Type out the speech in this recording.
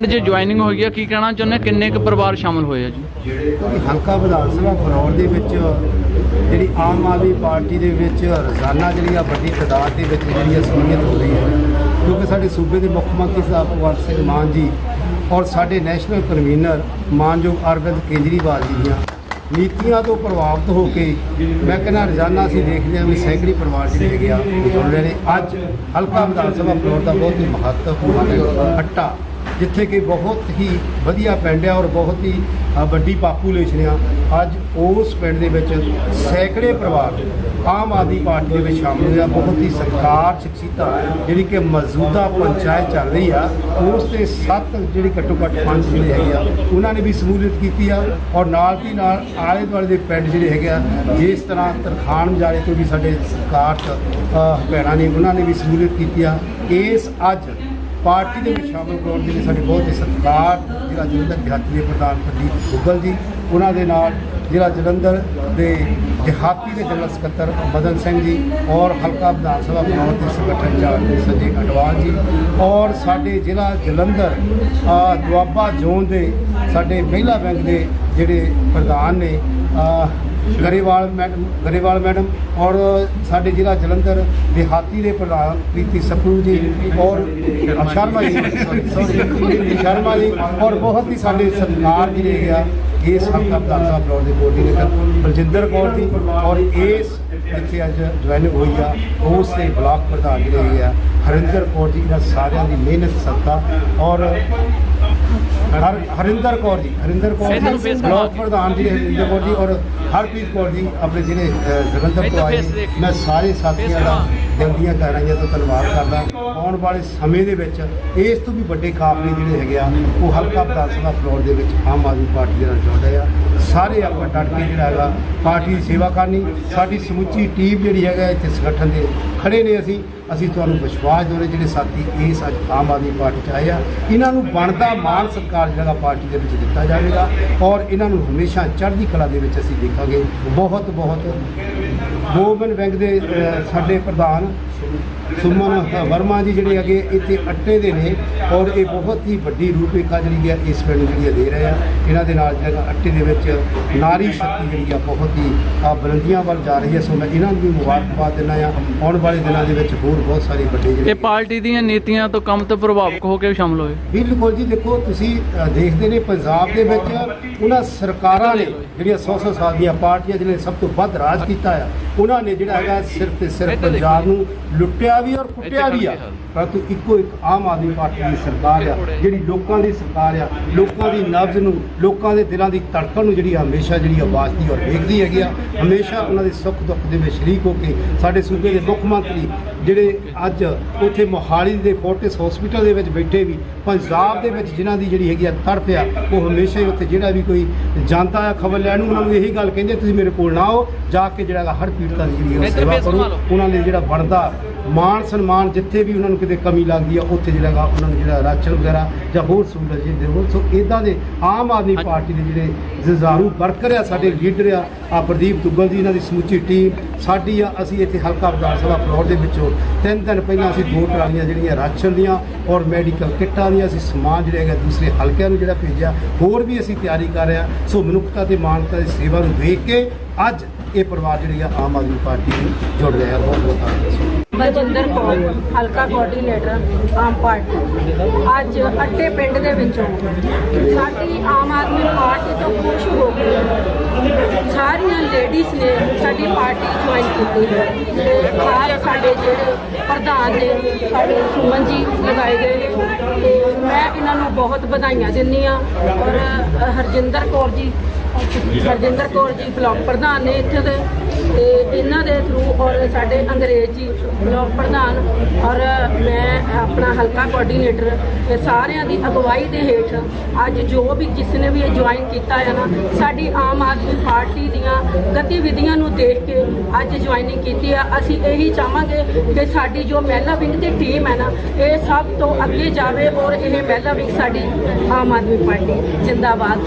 ਜੇ ਜੁਆਇਨਿੰਗ ਹੋਈ ਹੈ ਕੀ ਕਹਿਣਾ ਚਾਹੁੰਦੇ ਕਿੰਨੇ ਕੁ ਪਰਿਵਾਰ ਸ਼ਾਮਲ ਹੋਏ ਆ ਜੀ? ਕਿਉਂਕਿ ਹਲਕਾ ਵਿਧਾਨ ਸਭਾ ਫਲੋਰ ਦੇ ਵਿੱਚ ਜਿਹੜੀ ਆਮ ਆਦਮੀ ਪਾਰਟੀ ਦੇ ਵਿੱਚ ਰੋਜ਼ਾਨਾ ਜਿਹੜੀ ਆ ਵੱਡੀ ਤਾਦਾਦ ਦੇ ਵਿੱਚ ਜਿਹੜੀ ਆ ਸਮੂਲੀਅਤ ਹੋ ਰਹੀ ਹੈ। ਕਿਉਂਕਿ ਸਾਡੇ ਸੂਬੇ ਦੇ ਮੁੱਖ ਮੰਤਰੀ ਸਾਹਿਬ ਭਗਵੰਤ ਸਿੰਘ ਮਾਨ ਜੀ ਔਰ ਸਾਡੇ ਨੈਸ਼ਨਲ ਕਨਵੀਨਰ ਮਾਨਯੋਗ ਅਰਵਿੰਦ ਕੇਜਰੀਵਾਲ ਜੀ ਦੀਆਂ ਨੀਤੀਆਂ ਤੋਂ ਪ੍ਰਭਾਵਿਤ ਹੋ ਕੇ ਮੈਂ ਕਹਿੰਦਾ ਰੋਜ਼ਾਨਾ ਅਸੀਂ ਦੇਖਦੇ ਹਾਂ ਵੀ ਸੈਂਕੜੀ ਪਰਿਵਾਰ ਜਿਹੜੇ ਹੈਗੇ ਆ ਜੁੜ ਰਹੇ ਨੇ। ਅੱਜ ਹਲਕਾ ਵਿਧਾਨ ਸਭਾ ਫਲੋਰ ਦਾ ਬਹੁਤ ਹੀ ਮਹੱਤਵਪੂਰਨ ਹੱਟਾ ਜਿੱਥੇ ਕਿ ਬਹੁਤ ਹੀ ਵਧੀਆ ਪਿੰਡ ਆ ਔਰ ਬਹੁਤ ਹੀ ਵੱਡੀ ਪਾਪੂਲੇਸ਼ਨ ਆ। ਅੱਜ ਉਸ ਪਿੰਡ ਦੇ ਵਿੱਚ ਸੈਂਕੜੇ ਪਰਿਵਾਰ ਆਮ ਆਦਮੀ ਪਾਰਟੀ ਦੇ ਵਿੱਚ ਸ਼ਾਮਲ ਹੋਇਆ ਬਹੁਤ ਹੀ ਸਰਕਾਰ ਸ਼ਖਸੀਅਤਾਂ ਜਿਹੜੀ ਕਿ ਮੌਜੂਦਾ ਪੰਚਾਇਤ ਚੱਲ ਰਹੀ ਆ, ਉਸ ਤੇ ਸੱਤ ਜਿਹੜੀ ਘੱਟੋ ਘੱਟ ਪੰਜ ਜਿਹੜੇ ਹੈਗੇ ਆ, ਉਹਨਾਂ ਨੇ ਵੀ ਸਮੂਲੀਅਤ ਕੀਤੀ ਆ ਔਰ ਨਾਲ ਦੀ ਨਾਲ ਆਲੇ ਦੁਆਲੇ ਦੇ ਪਿੰਡ ਜਿਹੜੇ ਹੈਗੇ ਆ, ਜਿਸ ਤਰ੍ਹਾਂ ਤਰਖਾਣ ਮਜਾਰੇ ਤੋਂ ਵੀ ਸਾਡੇ ਸਰਕਾਰ ਚ ਭੈਣਾਂ ਨੇ, ਉਹਨਾਂ ਨੇ ਵੀ ਸਮੂਲੀਅਤ ਕੀਤੀ ਆ। ਇਸ ਅੱਜ ਪਾਰਟੀ ਦੇ ਵਿੱਚ ਸ਼ਾਮਲ ਹੋਣ ਦੇ ਲਈ ਸਾਡੇ ਬਹੁਤ ਹੀ ਸਤਿਕਾਰ ਜ਼ਿਲ੍ਹਾ ਜਲੰਧਰ ਦਿਹਾਤੀ ਦੇ ਪ੍ਰਧਾਨ ਪ੍ਰਦੀਪ ਗੁੱਗਲ ਜੀ, ਉਹਨਾਂ ਦੇ ਨਾਲ ਜ਼ਿਲ੍ਹਾ ਜਲੰਧਰ ਦੇ ਦਿਹਾਤੀ ਦੇ ਜਨਰਲ ਸਕੱਤਰ ਬਦਨ ਸਿੰਘ ਜੀ ਔਰ ਹਲਕਾ ਵਿਧਾਨ ਸਭਾ ਬਣਾਉਣ ਦੇ ਸੰਗਠਨ ਚਾਲਕ ਸੰਜੇ ਅਡਵਾਲ ਜੀ ਔਰ ਸਾਡੇ ਜ਼ਿਲ੍ਹਾ ਜਲੰਧਰ ਦੁਆਬਾ ਜ਼ੋਨ ਦੇ ਸਾਡੇ ਮਹਿਲਾ ਬੈਂਕ ਦੇ ਜਿਹੜੇ ਪ੍ਰਧਾਨ ਨੇ ਗਰੇਵਾਲ ਮੈਡਮ ਗਰੇਵਾਲ ਮੈਡਮ ਔਰ ਸਾਡੇ ਜ਼ਿਲ੍ਹਾ ਜਲੰਧਰ ਦਿਹਾਤੀ ਦੇ ਪ੍ਰਧਾਨ ਪ੍ਰੀਤੀ ਸਪਰੂ ਜੀ ਔਰ ਸ਼ਰਮਾ ਜੀ। ਸੌਰੀ ਸ਼ਰਮਾ ਜੀ ਔਰ ਬਹੁਤ ਹੀ ਸਾਡੇ ਸਤਿਕਾਰ ਜਿਹੜੇ ਹੈਗੇ ਆ ਇਸ ਹਲਕਾ ਪ੍ਰਧਾਨ ਸਾਹਿਬ ਫਲੋਰ ਦੇ ਕੋਆਰਡੀਨੇਟਰ ਬਲਜਿੰਦਰ ਕੌਰ ਜੀ ਔਰ ਇਸ ਇੱਥੇ ਅੱਜ ਜੁਆਇਨ ਹੋਈ ਆ, ਉਸ ਦੇ ਬਲਾਕ ਪ੍ਰਧਾਨ ਜਿਹੜੇ ਹੈਗੇ ਆ। ਹਰਿੰਦਰ ਕੌਰ ਜੀ, ਇਹਨਾਂ ਸਾਰਿਆਂ ਦੀ ਮਿਹਨਤ ਸਦਕਾ ਔਰ ਹਰ ਹਰਿੰਦਰ ਕੌਰ ਜੀ ਹਰਿੰਦਰ ਕੌਰ ਇੱਧਰ ਨੂੰ ਜੀ face ਬਲਾਕ ਕਰਵਾ। ਪ੍ਰਧਾਨ ਜੀ ਹਰਿੰਦਰ ਕੌਰ ਜੀ ਔਰ ਹਰਪ੍ਰੀਤ ਕੌਰ ਜੀ ਆਪਣੇ ਜਿਹੜੇ ਜਲੰਧਰ ਇੱਧਰ ਤੋਂ ਆਏ face ਦੇਖ। ਮੈਂ ਸਾਰੇ ਸਾਥੀਆਂ ਦਾ ਦਿਲ ਦੀਆਂ ਗਹਿਰਾਈਆਂ ਤੋਂ ਧੰਨਵਾਦ ਕਰਦਾ ਆਉਣ ਵਾਲੇ ਸਮੇਂ ਦੇ ਵਿੱਚ ਇਸ ਤੋਂ ਵੀ ਵੱਡੇ ਕਾਫਲੇ ਜਿਹੜੇ ਹੈਗੇ ਆ, ਉਹ ਹਲਕਾ ਵਿਧਾਨ ਸਭਾ ਫਲੋਰ ਦੇ ਵਿੱਚ ਆਮ ਆਦਮੀ ਪਾਰਟੀ ਦੇ ਨਾਲ ਜੁੜ ਰਹੇ ਆ। ਸਾਰੇ ਆਪਾਂ ਡਟ ਕੇ ਜਿਹੜਾ ਹੈਗਾ, ਪਾਰਟੀ ਦੀ ਸੇਵਾ ਕਰਨੀ, ਸਾਡੀ ਸਮੁੱਚੀ ਟੀਮ ਜਿਹੜੀ ਹੈਗਾ ਇੱਥੇ ਸੰਗਠਨ ਦੇ ਖੜੇ ਨੇ ਅਸੀਂ। ਅਸੀਂ ਤੁਹਾਨੂੰ ਵਿਸ਼ਵਾਸ ਦਿਵਾਉਂਦੇ ਜਿਹੜੇ ਸਾਥੀ ਇਸ ਅੱਜ ਆਮ ਆਦਮੀ ਪਾਰਟੀ ਚ ਆਏ ਆ, ਇਹਨਾਂ ਨੂੰ ਬਣਦਾ ਮਾਨ ਸਤਿਕਾਰ ਜਿਹੜਾ ਪਾਰਟੀ ਦੇ ਵਿੱਚ ਦਿੱਤਾ ਜਾਵੇਗਾ ਔਰ ਇਹਨਾਂ ਨੂੰ ਹਮੇਸ਼ਾ ਚੜ੍ਹਦੀ ਕਲਾ ਦੇ ਵਿੱਚ ਅਸੀਂ ਦੇਖਾਂਗੇ। ਬਹੁਤ ਬਹੁਤ ਗੋਬਨ ਬੈਂਕ ਦੇ ਸਾਡੇ ਪ੍ਰਧਾਨ ਸੁਮਨ ਵਰਮਾ ਜੀ ਜਿਹੜੇ ਹੈਗੇ ਇੱਥੇ ਅੱਟੇ ਦੇ ਨੇ ਔਰ ਇਹ ਬਹੁਤ ਹੀ ਵੱਡੀ ਰੂਪਰੇਖਾ ਜਿਹੜੀ ਹੈ ਇਸ ਪਿੰਡ ਨੂੰ ਜਿਹੜੀ ਹੈ ਦੇ ਰਹੇ ਆ। ਇਹਨਾਂ ਦੇ ਨਾਲ ਜਿਹੜਾ ਅੱਟੇ ਦੇ ਵਿੱਚ ਨਾਰੀ ਸ਼ਕਤੀ ਜਿਹੜੀ ਆ ਬਹੁਤ ਹੀ ਆ ਬੁਲੰਦੀਆਂ ਵੱਲ ਜਾ ਰਹੀ ਹੈ। ਸੋ ਮੈਂ ਇਹਨਾਂ ਨੂੰ ਵੀ ਮੁਬਾਰਕਬਾਦ ਦਿੰਦਾ ਆ ਆਉਣ ਵਾਲੇ ਦਿਨਾਂ ਦੇ ਵਿੱਚ ਹੋਰ ਬਹੁਤ ਸਾਰੇ ਵੱਡੇ ਇਹ ਜਿਹੜੇ ਪਾਰਟੀ ਦੀਆਂ ਨੀਤੀਆਂ ਤੋਂ ਕੰਮ ਤੋਂ ਪ੍ਰਭਾਵਿਤ ਹੋ ਕੇ ਸ਼ਾਮਲ ਹੋਏ। ਬਿਲਕੁਲ ਜੀ ਦੇਖੋ ਤੁਸੀਂ ਦੇਖਦੇ ਨੇ ਪੰਜਾਬ ਦੇ ਵਿੱਚ ਉਹਨਾਂ ਸਰਕਾਰਾਂ ਨੇ ਜਿਹੜੀਆਂ 100-100 ਸਾਲ ਦੀਆਂ ਪਾਰਟੀਆਂ ਜਿਹਨੇ ਸਭ ਤੋਂ ਵੱਧ ਰਾਜ ਕੀਤਾ ਆ ਉਹਨਾਂ ਨੇ ਜਿਹੜਾ ਹੈਗਾ ਸਿਰਫ ਤੇ ਸਿਰਫ ਪੰਜਾਬ ਨੂੰ ਲੁੱਟਿਆ ਵੀ ਔਰ ਕੁੱਟਿਆ ਵੀ ਆ। ਪਰੰਤੂ ਇੱਕੋ ਇੱਕ ਆਮ ਆਦਮੀ ਪਾਰਟੀ ਦੀ ਸਰਕਾਰ ਆ ਜਿਹੜੀ ਲੋਕਾਂ ਦੀ ਸਰਕਾਰ ਆ ਲੋਕਾਂ ਦੀ ਨਬਜ਼ ਨੂੰ ਲੋਕਾਂ ਦੇ ਦਿਲਾਂ ਦੀ ਧੜਕਣ ਨੂੰ ਜਿਹੜੀ ਹਮੇਸ਼ਾ ਜਿਹੜੀ ਆਵਾਜ਼ ਦੀ ਔਰ ਵੇਖਦੀ ਹੈਗੀ ਆ ਹਮੇਸ਼ਾ ਉਹਨਾਂ ਦੇ ਸੁੱਖ ਦੁੱਖ ਦੇ ਵਿੱਚ ਸ਼ਰੀਕ ਹੋ ਕੇ ਸਾਡੇ ਸੂਬੇ ਦੇ ਮੁੱਖ ਮੰਤਰੀ ਜਿਹੜੇ ਅੱਜ ਉੱਥੇ ਮੋਹਾਲੀ ਦੇ ਫੋਰਟਿਸ ਹਸਪੀਟਲ ਦੇ ਵਿੱਚ ਬੈਠੇ ਵੀ ਪੰਜਾਬ ਦੇ ਵਿੱਚ ਜਿਨ੍ਹਾਂ ਦੀ ਜਿਹੜੀ ਹੈਗੀ ਆ ਤੜਪ ਆ ਉਹ ਹਮੇਸ਼ਾ ਹੀ ਉੱਥੇ ਜਿਹੜਾ ਵੀ ਕੋਈ ਜਾਂਦਾ ਆ ਖਬਰ ਲੈਣ ਨੂੰ ਉਹਨਾਂ ਨੂੰ ਇਹੀ ਗੱਲ ਕਹਿੰਦੇ ਤੁਸੀਂ ਮੇਰੇ ਕੋਲ ਨਾ ਆਓ ਜਾ ਕੇ ਜਿਹੜਾ ਹਰ ਪੀੜਤਾਂ ਦੀ ਜਿਹੜੀ ਉਹ ਸੇਵਾ ਕਰੋ। ਉਹਨਾਂ ਨੇ ਜਿਹੜਾ ਬਣਦਾ ਮਾਣ ਸਨਮਾਨ ਜਿੱਥੇ ਵੀ ਉਹਨਾਂ ਨੂੰ ਕਿਤੇ ਕਮੀ ਲੱਗਦੀ ਆ ਉੱਥੇ ਜਿਹੜਾ ਉਹਨਾਂ ਨੂੰ ਜਿਹੜਾ ਰਾਸ਼ਨ ਵਗੈਰਾ ਜਾਂ ਹੋਰ ਸਹੂਲਤ ਜੀ ਦੇਵੋ ਸੋ ਇਦਾਂ ਦੇ ਆਮ ਆਦਮੀ। ਪਾਰਟੀ ਦੇ ਜਿਹੜੇ ਜ਼ਜ਼ਾਰੂ ਵਰਕਰ ਆ ਸਾਡੇ ਲੀਡਰ ਆ ਆ ਪ੍ਰਦੀਪ ਦੁੱਗਲ ਜੀ ਇਹਨਾਂ ਦੀ ਸਮੁੱਚੀ ਟੀਮ ਸਾਡੀ ਆ ਅਸੀਂ ਇੱਥੇ ਹਲਕਾ ਵਿਧਾਨ ਸਭਾ ਫਲੋਰ ਦੇ ਵਿੱਚੋਂ ਤਿੰਨ ਦਿਨ ਪਹਿਲਾਂ ਅਸੀਂ ਦੋ ਟਰਾਲੀਆਂ ਜਿਹੜੀਆਂ ਰਾਸ਼ਨ ਦੀਆਂ ਔਰ ਮੈਡੀਕਲ ਕਿੱਟਾਂ ਦੀਆਂ, ਅਸੀਂ ਸਮਾਨ ਜਿਹੜਾ ਹੈਗਾ ਦੂਸਰੇ ਹਲਕਿਆਂ ਨੂੰ ਜਿਹੜਾ ਭੇਜਿਆ, ਹੋਰ ਵੀ ਅਸੀਂ ਤਿਆਰੀ ਕਰ ਰਹੇ ਹਾਂ। ਸੋ ਮਨੁੱਖਤਾ ਤੇ ਮਾਨਵਤਾ ਦੀ ਸੇਵਾ ਨੂੰ ਵੇਖ ਕੇ ਅੱਜ ਇਹ ਪਰਿਵਾਰ ਜਿਹੜੀ ਆ, ਆਮ ਆਦਮੀ ਪਾਰਟੀ ਨੂੰ ਜੁੜ ਰਿਹਾ ਬਹੁਤ ਬਹੁਤ ਧੰਨਵਾਦ। ਬਲਜਿੰਦਰ ਕੌਰ, ਹਲਕਾ ਕੋਆਰਡੀਨੇਟਰ ਆਮ ਪਾਰਟੀ। ਅੱਜ ਅੱਟੇ ਪਿੰਡ ਦੇ ਵਿੱਚੋਂ ਸਾਡੀ ਆਮ ਆਦਮੀ ਪਾਰਟੀ ਤੋਂ ਸਾਰੀਆਂ ਲੇਡੀਜ਼ ਨੇ ਸਾਡੀ ਪਾਰਟੀ ਜੁਆਇਨ ਕੀਤੀ ਹੈ। ਤੇ ਖਾਸ ਸਾਡੇ ਜਿਹੜੇ ਪ੍ਰਧਾਨ ਨੇ, ਸਾਡੇ ਸੁਮਨ ਜੀ ਲਗਾਏ ਗਏ ਨੇ। ਤੇ ਮੈਂ ਇਹਨਾਂ ਨੂੰ ਬਹੁਤ ਵਧਾਈਆਂ ਦਿੰਦੀ ਆ ਔਰ ਹਰਜਿੰਦਰ ਕੌਰ ਜੀ, ਹਰਜਿੰਦਰ ਕੌਰ ਜੀ ਬਲਾਕ ਪ੍ਰਧਾਨ ਨੇ ਇੱਥੇ ਦੇ। ਤੇ ਇਹਨਾਂ ਦੇ ਥਰੂ ਔਰ ਸਾਡੇ ਅੰਗਰੇਜ਼ ਜੀ ਬਲਾਕ ਪ੍ਰਧਾਨ ਔਰ ਮੈਂ ਆਪਣਾ ਹਲਕਾ ਕੋਆਰਡੀਨੇਟਰ ਇਹ ਸਾਰਿਆਂ ਦੀ ਅਗਵਾਈ ਦੇ ਹੇਠ ਅੱਜ ਜੋ ਵੀ ਜਿਸ ਨੇ ਵੀ ਜੁਆਇਨ ਕੀਤਾ ਹੈ ਨਾ, ਸਾਡੀ ਆਮ ਆਦਮੀ ਪਾਰਟੀ ਦੀਆਂ ਗਤੀਵਿਧੀਆਂ ਨੂੰ ਦੇਖ ਕੇ ਅੱਜ ਜੁਆਇਨਿੰਗ ਕੀਤੀ ਆ। ਅਸੀਂ ਇਹੀ ਚਾਹਾਂਗੇ ਕਿ ਸਾਡੀ ਜੋ ਮਹਿਲਾ ਵਿੰਗ ਦੀ ਟੀਮ ਹੈ ਨਾ, ਇਹ ਸਭ ਤੋਂ ਅੱਗੇ ਜਾਵੇ ਔਰ ਇਹ ਮਹਿਲਾ ਵਿੰਗ ਸਾਡੀ ਆਮ ਆਦਮੀ ਪਾਰਟੀ, ਜਿੰਦਾਬਾਦ।